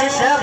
Shut up.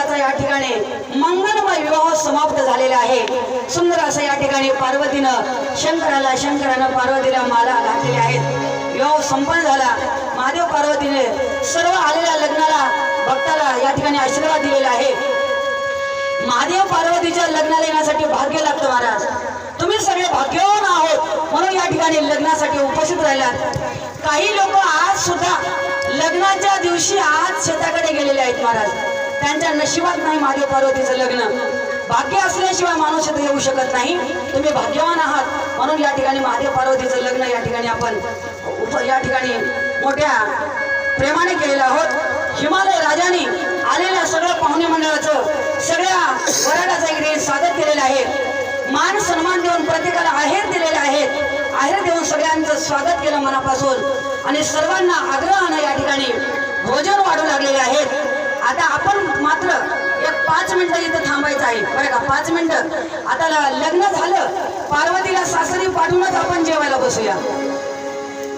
Parvati या ठिकाणी मंगलमय विवाह समाप्त झालेला आहे. सुंदर असं या ठिकाणी पार्वतीनं शंकराला शंकरानं पार्वतीला माला घातलेल्या आहेत. विवाह संपन्न झाला. महादेव पार्वतीने सर्व आलेल्या लग्नाला भक्ताला या ठिकाणी आशीर्वाद दिलेला आहे. महादेव पार्वतीच्या लग्नाला येण्यासाठी भाग्य लागतं महाराज. तुम्ही सगळे भाग्यवान आहोत म्हणून या ठिकाणी लग्नासाठी उपस्थित राहिलात. काही लोक आज सुद्धा लग्नाच्या दिवशी आज शेताकडे गेलेले आहेत महाराज. त्यांच्या नशिबात नाही महादेव पार्वतीचं लग्न. भाग्य असल्याशिवाय माणूस इथं येऊ शकत नाही. तुम्ही भाग्यवान आहात. म्हणून या ठिकाणी महादेव पार्वतीचं लग्न या ठिकाणी आपण या ठिकाणी मोठ्या प्रेमाने केलेलं आहोत. हिमालय राजाने आलेल्या सगळ्या पाहुणे मंडळाचं सगळ्या वराडाचं इकडे स्वागत केलेलं आहे. मान सन्मान देऊन प्रत्येकाला आहेर दिलेले आहेत. आहेर देऊन सगळ्यांचं स्वागत केलं मनापासून. आणि सर्वांना आग्रहानं या ठिकाणी भोजन वाढू लागलेले आहेत. आता आपण मात्र एक पाच मिनिटं इथं थांबायचं आहे. बरं का? पाच मिनिटं. आता लग्न झालं. पार्वतीला सासरी पाठवूनच आपण जेवायला बसूया.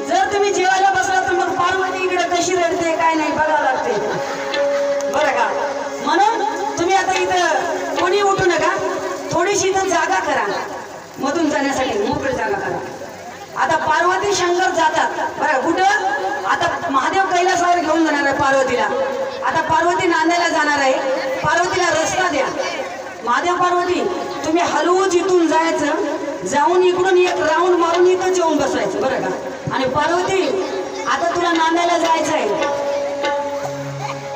जर तुम्ही जेवायला बसला तर मग पार्वती इकडे कशी रडते काय नाही बघावं लागते. बरं का? म्हणून तुम्ही आता इथं कोणी उठू नका. थोडीशी इथं जागा करा. मधून जाण्यासाठी मोकळी जागा करा. आता पार्वती शंकर जातात. बरं कुठं? आता महादेव कैलासावर घेऊन जाणार आहे पार्वतीला. आता पार्वती नांदेला जाणार आहे. पार्वतीला रस्ता द्या. महादेव पार्वती तुम्ही हलवू इथून जायचं. जाऊन इकडून एक राऊंड मारून इथं जेवून बसायचं बरं का? आणि पार्वती आता तुला नांदायला जायचं आहे.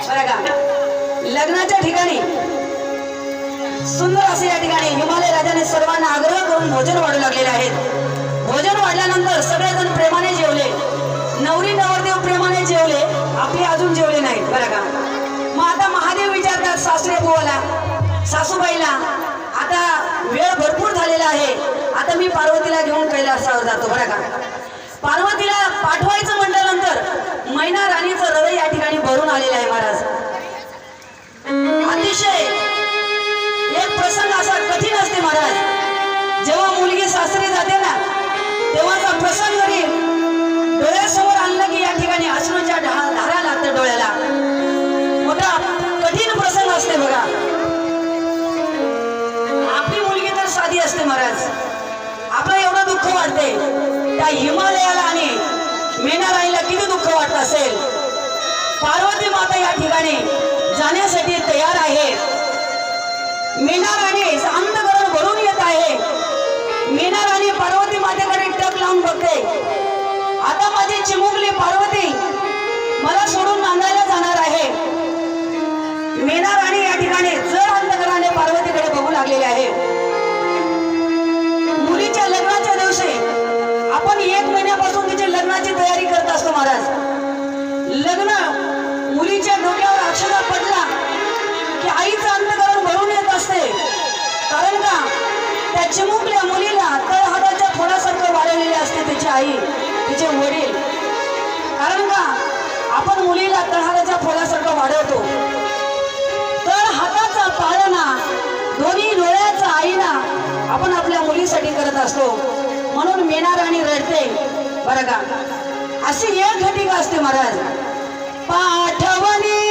बरं का? लग्नाच्या ठिकाणी सुंदर असे या ठिकाणी हिमालय राजाने सर्वांना आग्रह करून भोजन वाढू लागलेले आहेत. भोजन वाढल्यानंतर सगळेजण प्रेमाने जेवले. नवरी नवरदेव प्रेमाने जेवले. आपले अजून जेवले नाहीत. बरं का? मग आता महादेव विचारतात सासरे बुवाला सासूबाईला आता वेळ भरपूर झालेला आहे. आता मी पार्वतीला घेऊन कैलासावर जातो. बरं का? पार्वतीला पाठवायचं म्हटल्यानंतर मैना राणीचं हृदय या ठिकाणी भरून आलेलं आहे महाराज. अतिशय एक प्रसंग असा कठीण असते महाराज. जेव्हा मुलगी सासरी जाते ना तेव्हाचा प्रसंग जरी डोळ्यासमोर आणलं की या ठिकाणी अश्रूच्या धारा लागतात डोळ्याला. मोठा कठीण प्रसंग असते बघा. आपली मुलगी तर साधी असते महाराज. आपलं एवढं दुःख वाटते त्या हिमालयाला आणि मेणाराईला किती दुःख वाटत असेल? पार्वती माता या ठिकाणी जाण्यासाठी तयार आहे. मीना राणी अंतकरण भरून येत आहे. मीना राणी पार्वती महिन्यापासून तिच्या लग्नाची तयारी करत असतो महाराज. लग्न मुलीच्या डोक्यावर अक्षरा पडला की आईचं अंतकरण भरून येत असते. कारण का? त्या चिमुकल्या मुलीला तळहाताच्या फोडासारखं वाढवलेले असते तिची आई तिचे वडील. कारण का? आपण मुलीला तळहाताच्या फोडासारखं वाढवतो. तळ हाताचा पाळणा दोन्ही डोळ्याचा आईना आपण आपल्या मुलीसाठी करत असतो. म्हणून मेणार आणि रडते. बरं का? अशी एक घटिका असते महाराज. पाठवणी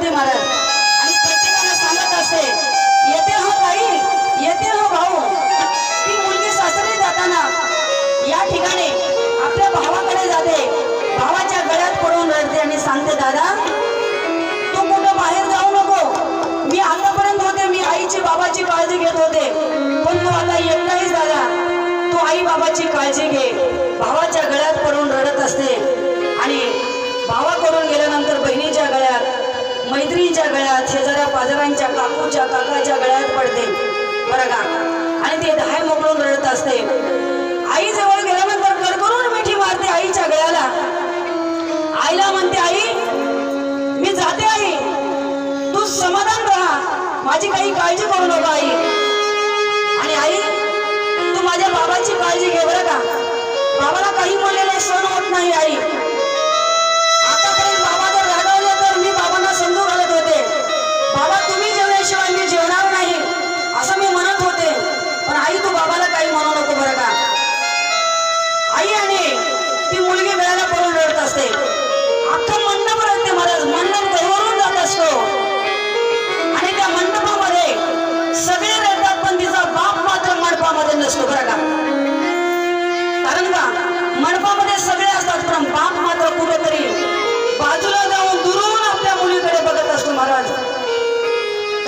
होते महाराज आणि प्रत्येकाला सांगत असते येते हो ताई येते हो भाऊ. ती मुलगी सासरी जाताना या ठिकाणी आपल्या भावाकडे जाते. भावाच्या गळ्यात पडून रडते आणि सांगते दादा तू कुठं बाहेर जाऊ नको. मी आतापर्यंत होते मी आईची बाबाची काळजी घेत होते. पण तू आता येत नाहीस दादा. तू आई बाबाची काळजी घे. भावाच्या गळ्यात पडून रडत असते. आणि भावाकडून गेल्यानंतर बहिणीच्या गळ्यात मैत्रीच्या गळ्यात शेजाऱ्या पाजाऱ्यांच्या काकूच्या काकाच्या गळ्यात पडते. बरं का? आणि ते दहाय मोकळून रडत असते. आई जवळ गेल्यानंतर कडकडून मिठी मारते आईच्या गळ्याला. आईला म्हणते आई मी जाते आई. तू समाधान राहा. माझी काही काळजी करू नका आई. आणि आई तू माझ्या बाबाची काळजी घे बरं का? बाबाला काही बोललेले सण होत नाही आई.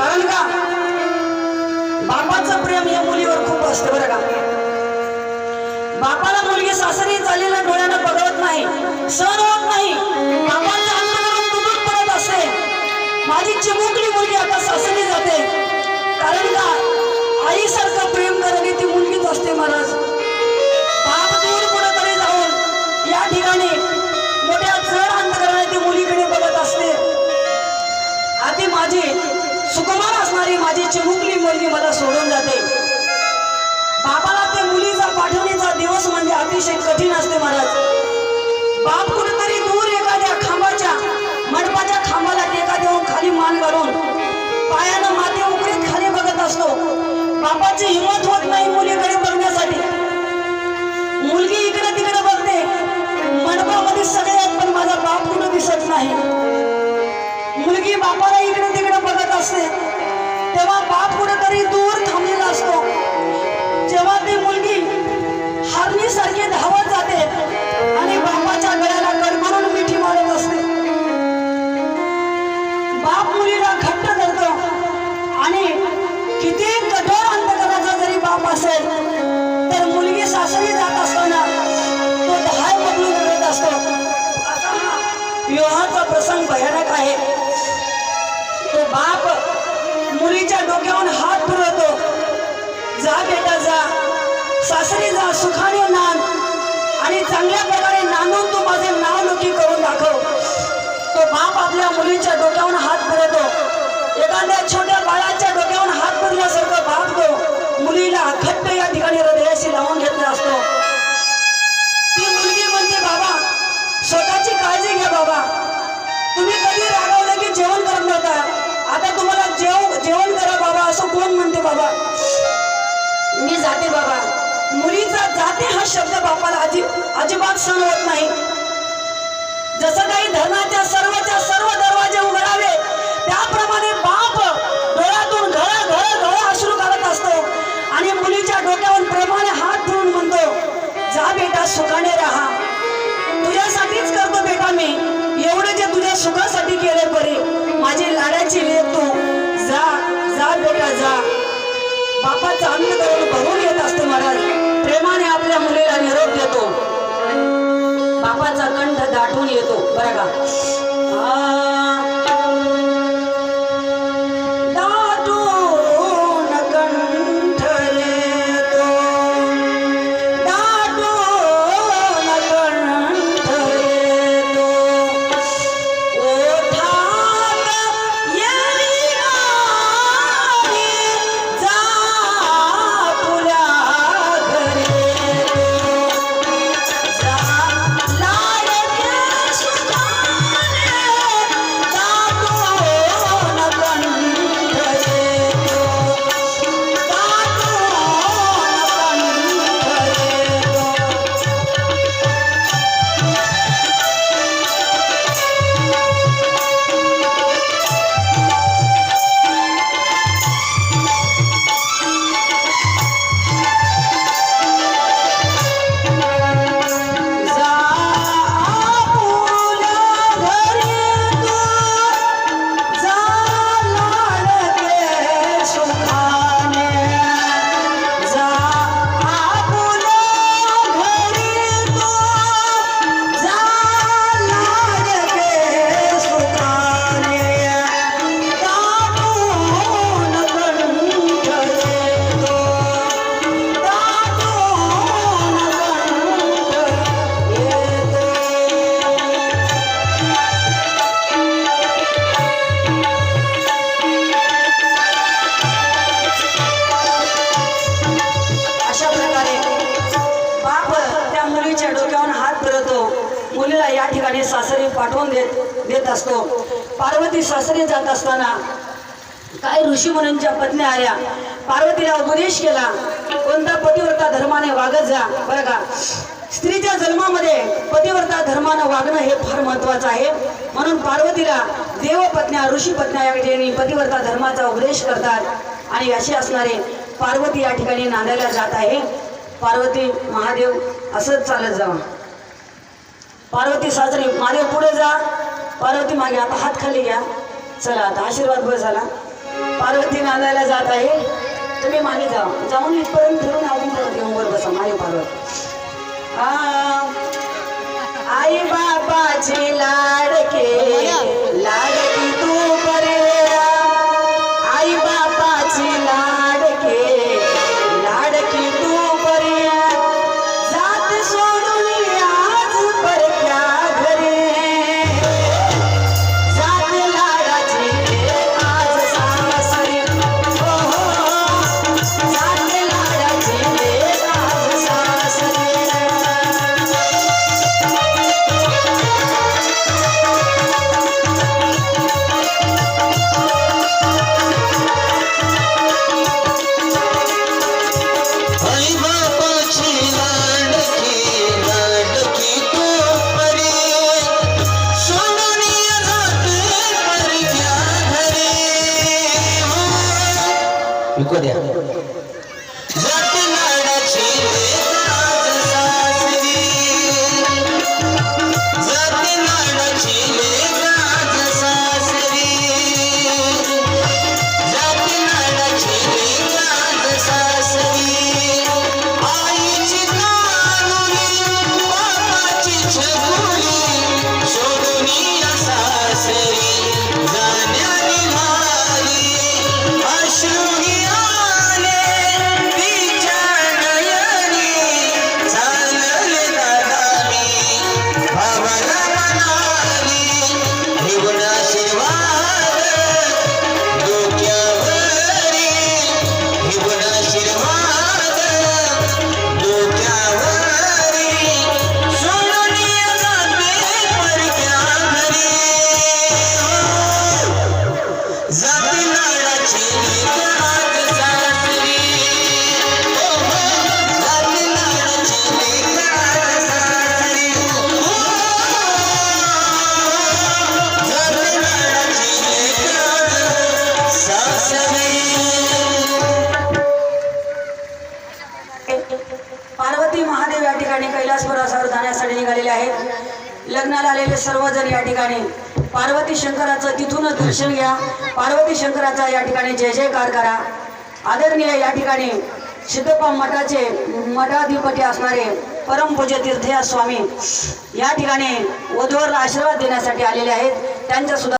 कारण का? बापाचं प्रेम या मुलीवर खूप असतं बरं का? बापाला मुलगी सासरी चाललेल्या डोळ्यानं बघवत नाही सहन होत नाही. बापाचं अंतकरण तुटून पडत असते माझी चिमुकली मुलगी आता सासरी जाते. कारण का? आईसारखं प्रेम करणे ती अतिशय कठीण असते महाराज. बाप कुठेतरी दूर एखाद्या खांबाच्या मंडपाच्या खांबाला टेका देऊन खाली मान घालून पायानं माती उकळीत खाली बघत असतो. बापाची हिंमत होत नाही मुलीकडे मुलीच्या डोक्यावर हात फिरवतो. जा बेटा जा. सासरी जा सुखाने नान. आणि चांगल्या प्रकारे नांदून तू माझे नाव लोकी करून दाखव. तो बाप आपल्या मुलीच्या डोक्यावर हात फिरवतो. एखाद्या छोट्या बाळाच्या डोक्यावर हात फिरल्यासारखं बाप तो मुलीला घट्ट या ठिकाणी हृदयाशी लावून घेतला असतो. ती मुलगी म्हणते बाबा स्वतःची काळजी घ्या बाबा. तुम्ही कधी रागवलं की जेवण करत नव्हता? आता तुम्हाला जेव जेवण करा बाबा असं कोण म्हणते बाबा? मी जाते बाबा. मुलीचा जाते हा शब्द बापाला अजिब अजिबात सण होत नाही. जसं काही धर्माच्या सर्वच्या सर्व दरवाजे उघडावे त्याप्रमाणे बाप डोळ्यातून घळ घळ घळ अश्रू काढत असतो. आणि मुलीच्या डोक्यावर प्रेमाने हात फिरून म्हणतो जा बेटा सुखाने राहा. तुझ्यासाठीच करतो बेटा मी. एवढं जे तुझ्या सुखासाठी केले बरे माझी लाडाची लेख तू जा जा बेटा जा. बापाचं अंत करून भरून येत असतो महाराज. प्रेमाने आपल्या मुलीला निरोप देतो. बापाचा कंठ दाटून येतो. बरं का? मुलीला या ठिकाणी सासरी पाठवून देत देत असतो. पार्वती सासरी जात असताना काही ऋषी मुनींच्या पत्नी आल्या. पार्वतीला उपदेश केला कोणता पतिव्रता धर्माने वागत जा. बरं का? स्त्रीच्या जन्मामध्ये पतिव्रता धर्मानं वागणं हे फार महत्वाचं आहे. म्हणून पार्वतीला देवपत्न्या ऋषी पत्न्या या ठिकाणी पतिव्रता धर्माचा उपदेश करतात. आणि असे असणारे पार्वती या ठिकाणी नांदायला जात आहे. पार्वती महादेव असंच चालत जावा. पार्वती साजरी मागे पुढे जा. पार्वती मागे आता हात खाली घ्या. चला आता आशीर्वाद बस झाला. पार्वती नांदायला जात आहे. तुम्ही मागे जा. जाऊन इथपर्यंत फिरून अजून परत घेऊन वर बसा. मागे पार्वती. आई बाबाची लाडके. विकू द्या जाते आपले सर्वजण या ठिकाणी पार्वती शंकराचं तिथूनच दर्शन घ्या. पार्वती शंकराचा या ठिकाणी जय जयकार करा. आदरणीय या ठिकाणी सिद्धप्पा मठाचे मठाधिपती असणारे परमपूज्य तीर्थया स्वामी या ठिकाणी वधूवरला आशीर्वाद देण्यासाठी आलेले आहेत. त्यांच्या सुद्धा